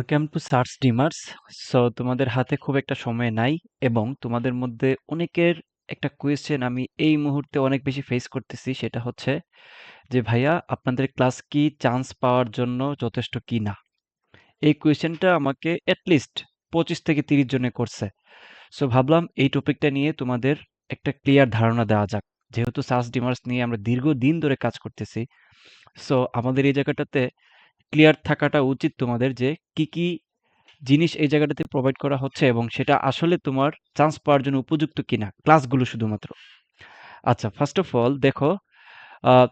Welcome to search demars so তোমাদের হাতে খুব একটা সময় নাই এবং তোমাদের মধ্যে অনেকের একটা কোয়েশ্চেন আমি এই মুহূর্তে অনেক বেশি ফেস করতেছি, সেটা হচ্ছে যে, ভাইয়া, আপনাদের ক্লাস কি চান্স পাওয়ার জন্য যথেষ্ট কি না? এই কোয়েশ্চেনটা আমাকে অ্যাটলিস্ট পঁচিশ থেকে তিরিশ জনে করছে। সো ভাবলাম এই টপিকটা নিয়ে তোমাদের একটা ক্লিয়ার ধারণা দেওয়া যাক। যেহেতু সার্চ ডিমার্স নিয়ে আমরা দীর্ঘদিন ধরে কাজ করতেছি সো আমাদের এই জায়গাটাতে ক্লিয়ার থাকাটা উচিত তোমাদের যে কি কি জিনিস এই জায়গাটাতে প্রোভাইড করা হচ্ছে এবং সেটা আসলে তোমার চান্স পাওয়ার জন্য উপযুক্ত কিনা ক্লাসগুলো শুধুমাত্র। আচ্ছা ফার্স্ট অফ অল দেখো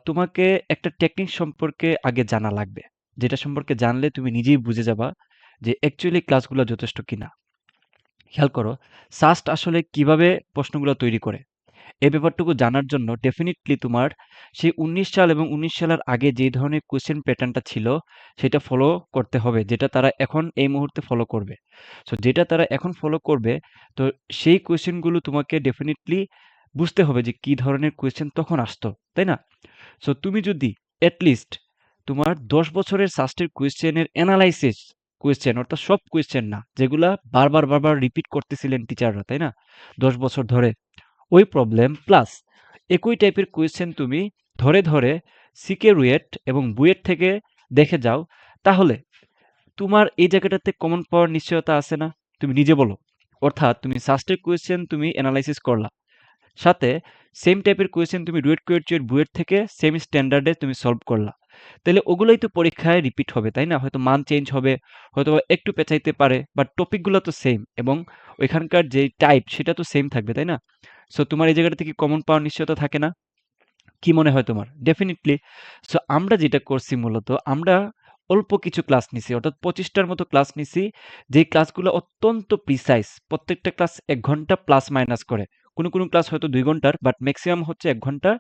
তোমাকে একটা টেকনিক সম্পর্কে আগে জানা লাগবে, যেটা সম্পর্কে জানলে তুমি নিজেই বুঝে যাবা যে অ্যাকচুয়ালি ক্লাসগুলো যথেষ্ট কিনা। খেয়াল করো সাস্ট আসলে কীভাবে প্রশ্নগুলো তৈরি করে এই ব্যাপারটুকু জানার জন্য ডেফিনেটলি তোমার সেই উনিশ সাল এবং উনিশ সালের আগে যে ধরনের কোয়েশ্চেন প্যাটার্নটা ছিল, সেটা ফলো করতে হবে, যেটা তারা এখন এই মুহূর্তে ফলো করবে। সো যেটা তারা এখন ফলো করবে, তো সেই কোয়েশ্চেনগুলো তোমাকে ডেফিনেটলি বুঝতে হবে যে কি ধরনের কোয়েশ্চেন তখন আসতো, তাই না? সো তুমি যদি অ্যাটলিস্ট তোমার দশ বছরের সাস্টের কোয়েশ্চেনের অ্যানালাইসিস কোয়েশ্চেন অর্থাৎ সব কোয়েশ্চেন না, যেগুলা বারবার বারবার রিপিট করতেছিলেন টিচাররা তাই না? দশ বছর ধরে। ওই প্রবলেম প্লাস একই টাইপের কোয়েশ্চেন তুমি ধরে ধরে সিকে রুয়েট এবং বুয়েট থেকে দেখে যাও। তাহলে তোমার এই জায়গাটাতে কমন পাওয়ার নিশ্চয়তা আছে না? তুমি নিজে বলো। অর্থাৎ তুমি সাস্টের কোয়েশ্চেন তুমি অ্যানালাইসিস করলা। সাথে সেম টাইপের কোয়েশ্চেন তুমি রুয়েট, কোয়েট বুয়েট থেকে সেম স্ট্যান্ডার্ডে তুমি সলভ করলা। তাহলে ওগুলোই তো পরীক্ষায় রিপিট হবে, তাই না? হয়তো মান চেঞ্জ হবে, হয়তো একটু পেঁচাইতে পারে বাট টপিকগুলো তো সেম এবং ওইখানকার যে টাইপ সেটা তো সেম থাকবে, তাই না? সো তোমার এই জায়গাটা থেকে কমন পাওয়ার নিশ্চয়তা থাকে না? কি মনে হয় তোমার? ডেফিনেটলি সো আমরা যেটা করছি মূলত, আমরা অল্প কিছু ক্লাস নিছি, অর্থাৎ পঁচিশটার মতো ক্লাস নিছি যে ক্লাসগুলো অত্যন্ত প্রিসাইজ প্রত্যেকটা ক্লাস এক ঘণ্টা প্লাস মাইনাস করে। কোনো কোনো ক্লাস হয়তো দুই ঘণ্টার বাট ম্যাক্সিমাম হচ্ছে এক ঘণ্টা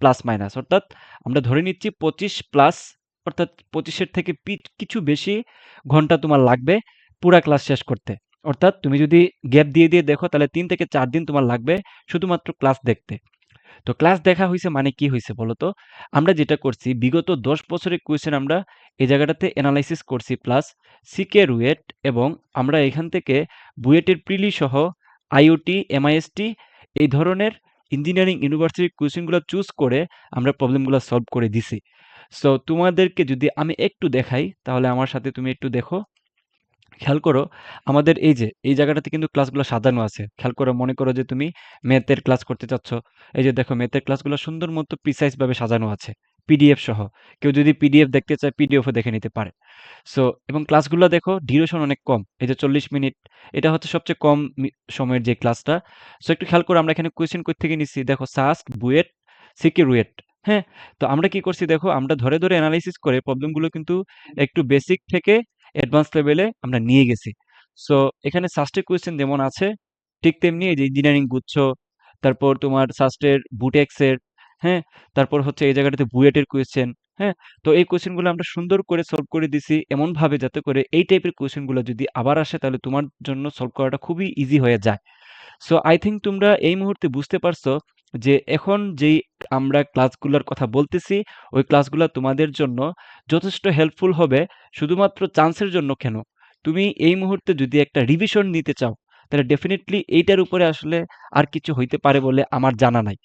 প্লাস মাইনাস অর্থাৎ আমরা ধরে নিচ্ছি পঁচিশ প্লাস অর্থাৎ পঁচিশের থেকে কিছু বেশি ঘণ্টা তোমার লাগবে পুরা ক্লাস শেষ করতে। অর্থাৎ তুমি যদি গ্যাপ দিয়ে দিয়ে দেখো, তাহলে তিন থেকে চার দিন তোমার লাগবে শুধুমাত্র ক্লাস দেখতে। তো ক্লাস দেখা হয়েছে মানে কি হয়েছে বলো তো? আমরা যেটা করছি, বিগত দশ বছরের কোয়েশ্চেন আমরা এই জায়গাটাতে অ্যানালাইসিস করছি প্লাস সিকে রুয়েট এবং আমরা এখান থেকে বুয়েটের প্রিলি সহ আইওটি এমআইএসটি এই ধরনের ইঞ্জিনিয়ারিং ইউনিভার্সিটির কোয়েশ্চেনগুলো চুজ করে আমরা প্রবলেমগুলো সলভ করে দিছি। সো তোমাদেরকে যদি আমি একটু দেখাই, তাহলে আমার সাথে তুমি একটু দেখো। খেয়াল করো, আমাদের এই যে, এই জায়গাটাতে কিন্তু ক্লাসগুলো সাজানো আছে। খেয়াল করো, মনে করো যে তুমি ম্যাথের ক্লাস করতে চাচ্ছ। এই যে দেখো, ম্যাথের ক্লাসগুলো সুন্দর মতো ভাবে সাজানো আছে, পিডিএফ সহ। কেউ যদি পিডিএফ দেখতে চায়, পিডিএফও দেখে নিতে পারে। সো, এবং ক্লাসগুলো দেখো, ডিউরেশন অনেক কম। এই যে চল্লিশ মিনিট, এটা হচ্ছে সবচেয়ে কম সময়ের যে ক্লাসটা। সো, একটু খেয়াল করো, আমরা এখানে কোয়েশ্চেন কই থেকে নিচ্ছি? দেখো, সাস্ক, বুয়েট সিকে রুয়েট হ্যাঁ? তো আমরা কি করছি দেখো, আমরা ধরে ধরে অ্যানালাইসিস করে প্রবলেমগুলো কিন্তু একটু বেসিক থেকে অ্যাডভান্স লেভেলে আমরা নিয়ে গেছি। সো, এখানে সাস্টের কোয়েশ্চেন যেমন আছে, ঠিক তেমনি এই যে ইঞ্জিনিয়ারিং গুচ্ছ, তারপর তোমার সাস্টের বুটেক্সের হ্যাঁ? তারপর হচ্ছে এই জায়গাটাতে বুয়েটের কোয়েশ্চেন হ্যাঁ? তো এই কোয়েশ্চেনগুলো আমরা সুন্দর করে সলভ করে দিছি এমনভাবে যাতে করে এই টাইপের কোয়েশ্চেনগুলো যদি আবার আসে, তাহলে তোমার জন্য সলভ করাটা খুবই ইজি হয়ে যায়। সো আই থিঙ্ক তোমরা এই মুহূর্তে বুঝতে পারছ যে এখন যেই আমরা ক্লাসগুলোর কথা বলতেছি, ওই ক্লাসগুলো তোমাদের জন্য যথেষ্ট হেল্পফুল হবে, শুধুমাত্র চান্সের জন্য কেন? তুমি এই মুহূর্তে যদি একটা রিভিশন নিতে চাও, তাহলে ডেফিনেটলি এইটার উপরে আসলে আর কিছু হইতে পারে বলে আমার জানা নাই।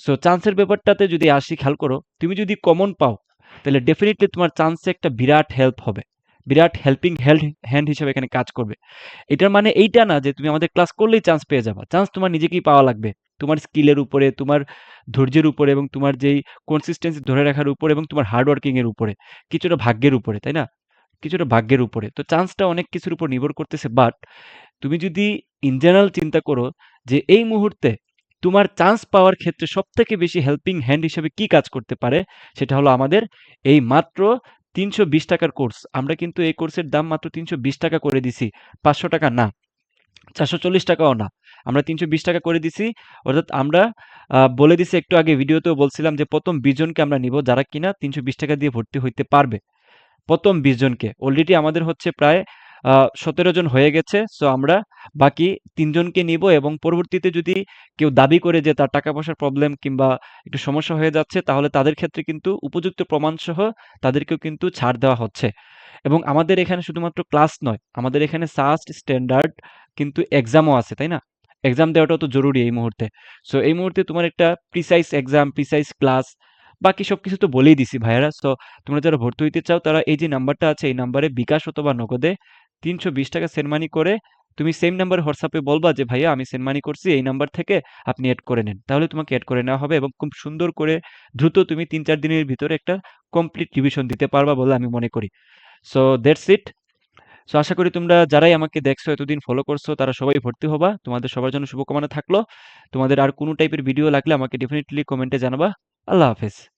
সো চান্সের ব্যাপারটাতে যদি আসি, খেয়াল করো, তুমি যদি কমন পাও, তাহলে ডেফিনেটলি তোমার চান্সে একটা বিরাট হেল্প হবে। বিরাট হেল্পিং হেল্প হ্যান্ড হিসেবে এখানে কাজ করবে। এটার মানে এইটা না যে তুমি আমাদের ক্লাস করলেই চান্স পেয়ে যাবা। চান্স তোমার নিজেকেই পাওয়া লাগবে। তোমার স্কিলের উপরে, তোমার ধৈর্যের উপরে এবং তোমার যেই কনসিস্টেন্সি ধরে রাখার উপরে এবং তোমার হার্ডওয়ার্কিংয়ের উপরে, কিছুটা ভাগ্যের উপরে, তাই না? কিছুটা ভাগ্যের উপরে। তো চান্সটা অনেক কিছুর উপর নির্ভর করতেছে বাট তুমি যদি ইন জেনারেল চিন্তা করো যে এই মুহূর্তে তোমার চান্স পাওয়ার ক্ষেত্রে সব থেকে বেশি হেল্পিং হ্যান্ড হিসেবে কি কাজ করতে পারে, সেটা হলো আমাদের এই মাত্র তিনশো বিশ টাকার কোর্স আমরা কিন্তু এই কোর্সের দাম মাত্র তিনশো বিশ টাকা করে দিছি, পাঁচশো টাকা না, চারশো চল্লিশ টাকাও না। আমরা তিনশো বিশ টাকা করে দিছি। অর্থাৎ আমরা বলে দিছি একটু আগে ভিডিওতেও বলছিলাম যে প্রথম বিশ জনকে আমরা নিব যারা কিনা তিনশো বিশ টাকা দিয়ে ভর্তি হইতে পারবে। প্রথম বিশজনকে অলরেডি আমাদের হচ্ছে প্রায় সতেরো জন হয়ে গেছে। সো আমরা বাকি তিনজনকে নিব এবং পরবর্তীতে যদি কেউ দাবি করে যে তার টাকা পয়সার প্রবলেম কিংবা একটু সমস্যা হয়ে যাচ্ছে তাহলে তাদের ক্ষেত্রে কিন্তু উপযুক্ত প্রমাণ সহ তাদেরকেও কিন্তু ছাড় দেওয়া হচ্ছে। এবং আমাদের এখানে শুধুমাত্র ক্লাস নয়, আমাদের এখানে সাস্ট স্ট্যান্ডার্ড কিন্তু এক্সামও আছে, তাই না? এক্সাম দেওয়াটাও তো জরুরি এই মুহূর্তে। সো এই মুহূর্তে তোমার একটা প্রিসাইজ এক্সাম, প্রিসাইজ ক্লাস বাকি সব কিছু তো বলেই দিছি ভাইয়ারা। সো তোমরা যারা ভর্তি হইতে চাও তারা এই যে নাম্বারটা আছে এই নাম্বারে বিকাশ অথবা নগদে ৩২০ টাকা সেন্ড মানি করে তুমি সেম নাম্বার হোয়াটসঅ্যাপে বলবা যে ভাইয়া আমি সেন্ড মানি করছি এই নাম্বার থেকে আপনি অ্যাড করে নেন। তাহলে তোমাকে অ্যাড করে নেওয়া হবে এবং খুব সুন্দর করে দ্রুত তুমি ৩-৪ দিনের ভিতরে একটা কমপ্লিট রিভিশন দিতে পারবা বলে আমি মনে করি। So that's it. সো আশা করি তোমরা যারাই আমাকে দেখছ, এতদিন ফলো করছ, তারা সবাই ভর্তি হবা। তোমাদের সবার জন্য শুভকামনা থাকল। তোমাদের আর কোনো টাইপের ভিডিও লাগলে আমাকে ডেফিনেটলি কমেন্টে জানাবা। আল্লাহ হাফেজ।